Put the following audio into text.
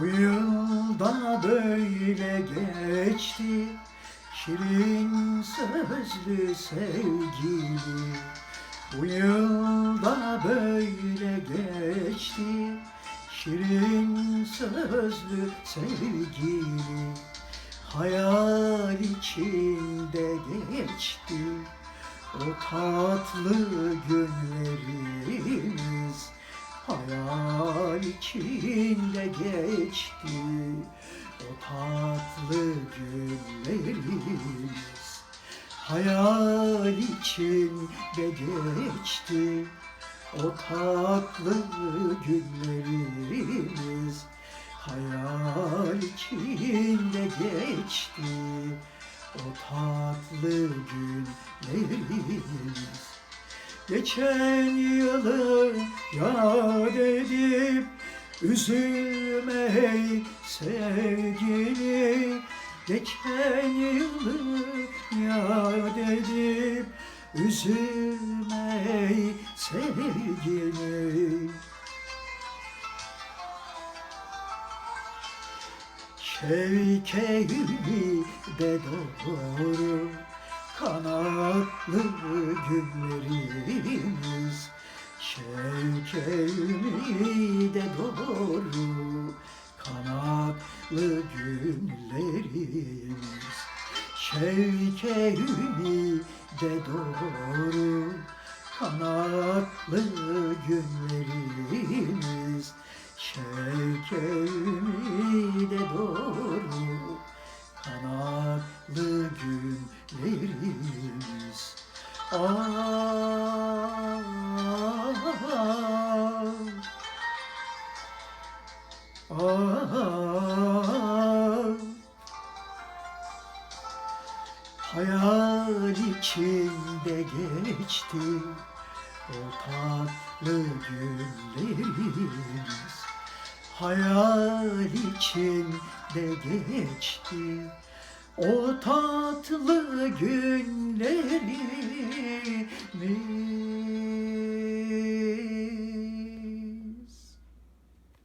Bu yılda böyle geçti. Şirin sözlü sevgili. Bu yılda böyle geçti. Şirin sözlü sevgili. Hayal içinde geçti. O tatlı günlerimiz Hayal içinde geçti O tatlı günlerimiz. Hayal içinde geçti O tatlı günlerimiz. Hayal içinde geçti O tatlı günlerimiz Geçen yılı yad edip Üzülme ey sevgili. Geçen yılı yad edip Üzülme ey sevgili. Şevkeyimi de doğru Kanatlı günlerimiz Şevkeyimi de doğru Kanatlı günlerimiz Şevkeyimi de doğru Kanatlı günlerimiz Şevkeyimi de doğru Kanatlı Hayal içinde geçti o tatlı günlerimiz. Hayal içinde geçti o tatlı günlerimiz